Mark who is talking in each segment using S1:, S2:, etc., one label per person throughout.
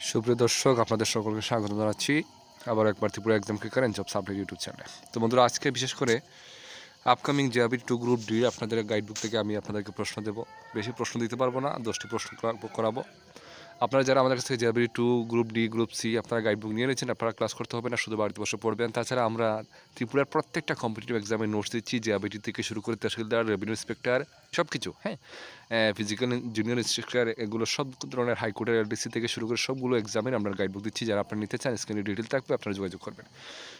S1: সুপ্রিয় দর্শক, আপনাদের সকলকে স্বাগত জানাচ্ছি। আবার একবার ত্রিপুরা এক্সাম করেন জব সাপ্লাই ইউটিউব চ্যানেলে তো বন্ধুরা, আজকে বিশেষ করে upcoming JRB two group D আপনাদের গাইডবুক থেকে আমি আপনাদেরকে প্রশ্ন দেব। বেশি প্রশ্ন দিতে পারব না, দশটি প্রশ্ন করা- করাবো। আপনারা যারা আমাদের কাছ থেকে JRB two group D group C আপনারা গাইডবুক নিয়ে নিয়েছেন, আপনারা ক্লাস করতে হবে না, শুধু বাড়িতে বসে পড়বেন। তাছাড়া আমরা ত্রিপুরার প্রত্যেকটা কম্পিটিটিভ এক্সামে নোটস দিচ্ছি জেআবিটি থেকে শুরু করে তহসিলদার রেভিনিউ ইন্সপেক্টর সব কিছু হ্যাঁ? ফিজিক্যাল জুনিয়র ইন্সট্রাক্টর এগুলো সব ধরনের হাইকোর্টের এলডিসি থেকে শুরু করে সবগুলো এক্সামের আমরা গাইডবুক দিচ্ছি। যারা আপনারা নিতে চান স্ক্রিনে ডিটেল থাকবে, আপনারা যোগাযোগ করবেন।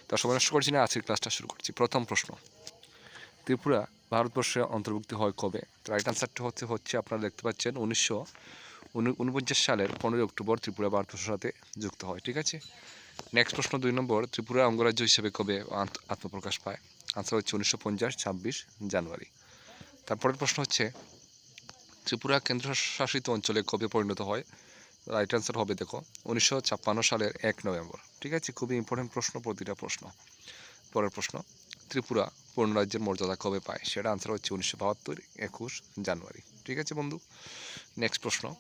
S1: তার সময় নষ্ট করছি না, আজকের ক্লাসটা শুরু করছি। প্রথম প্রশ্ন, ত্রিপুরা ভারতবর্ষে অন্তর্ভুক্ত হয় কবে? রাইট আনসারটা হচ্ছে হচ্ছে আপনারা দেখতে পাচ্ছেন উনিশশো উনপঞ্চাশ সালের পনেরোই অক্টোবর ত্রিপুরা ভারতবর্ষের সাথে যুক্ত হয়, ঠিক আছে? নেক্সট প্রশ্ন দুই নম্বর, ত্রিপুরা অঙ্গরাজ্য হিসেবে কবে আত্ম- আত্মপ্রকাশ পায়? আনসার হচ্ছে উনিশশো পঞ্চাশ, ছাব্বিশ জানুয়ারি। তারপরের প্রশ্ন হচ্ছে, ত্রিপুরা কেন্দ্রশাসিত অঞ্চলে কবে পরিণত হয়? রাইট অ্যান্সার হবে, দেখো, উনিশশো ছাপ্পান্ন সালের এক নভেম্বর, ঠিক আছে? খুবই ইম্পর্টেন্ট প্রশ্ন, প্রতিটা প্রশ্ন। পরের প্রশ্ন, ত্রিপুরা পূর্ণরাজ্যের মর্যাদা কবে পায়? সেটা আনসার হচ্ছে উনিশশো বাহাত্তর, একুশ জানুয়ারি, ঠিক আছে বন্ধু? নেক্সট প্রশ্ন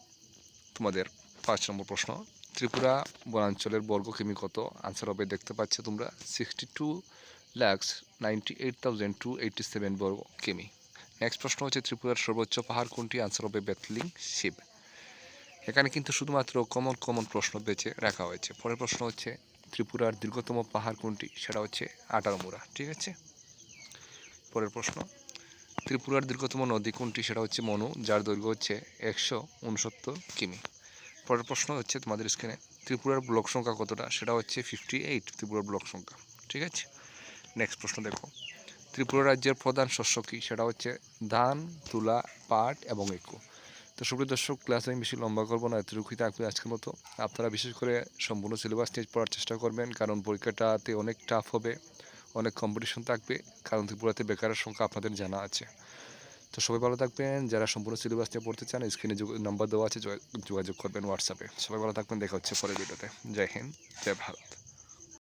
S1: তোমাদের পাঁচ নম্বর প্রশ্ন, ত্রিপুরা বনাঞ্চলের বর্গ কিমি কত? আনসার হবে, দেখতে পাচ্ছ তোমরা sixty two lakhs ninety eight thousand two seven বর্গ কিমি। নেক্সট প্রশ্ন হচ্ছে, ত্রিপুরার সর্বোচ্চ পাহাড় কোনটি? আনসার হবে বেতলিং শিব এখানে কিন্তু শুধুমাত্র কমন কমন প্রশ্ন বেছে রাখা হয়েছে। পরের প্রশ্ন হচ্ছে, ত্রিপুরার দীর্ঘতম পাহাড় কোনটি? সেটা হচ্ছে আটারমুরা ঠিক আছে? পরের প্রশ্ন, ত্রিপুরার দীর্ঘতম নদী কোনটি? সেটা হচ্ছে মনু, যার দৈর্ঘ্য হচ্ছে একশো উনসত্তর কিমি। পরের প্রশ্ন হচ্ছে তোমাদের স্ক্রিনে ত্রিপুরার ব্লক সংখ্যা কতটা? সেটা হচ্ছে ফিফটি এইট ত্রিপুরার ব্লক সংখ্যা, ঠিক আছে? নেক্সট প্রশ্ন দেখো, ত্রিপুরা রাজ্যের প্রধান শস্য কী? সেটা হচ্ছে ধান, তুলা, পাট এবং একু। তো সুপ্রিয় দর্শক ক্লাস আমি বেশি লম্বা করব না, এতটুকুই থাকবে আজকের মতো। আপনারা বিশেষ করে সম্পূর্ণ সিলেবাস নিয়ে পড়ার চেষ্টা করবেন, কারণ পরীক্ষাটাতে অনেক টাফ হবে, অনেক কম্পিটিশন থাকবে, কারণ ত্রিপুরাতে বেকারের সংখ্যা আপনাদের জানা আছে। তো সবাই ভালো থাকবেন। যারা সম্পূর্ণ সিলেবাস নিয়ে পড়তে চান স্ক্রিনে নাম্বার দেওয়া আছে, যোগাযোগ করবেন হোয়াটসঅ্যাপে সবাই ভালো থাকবেন, দেখা হচ্ছে পরের ভিডিওতে জয় হিন্দ, জয় ভারত।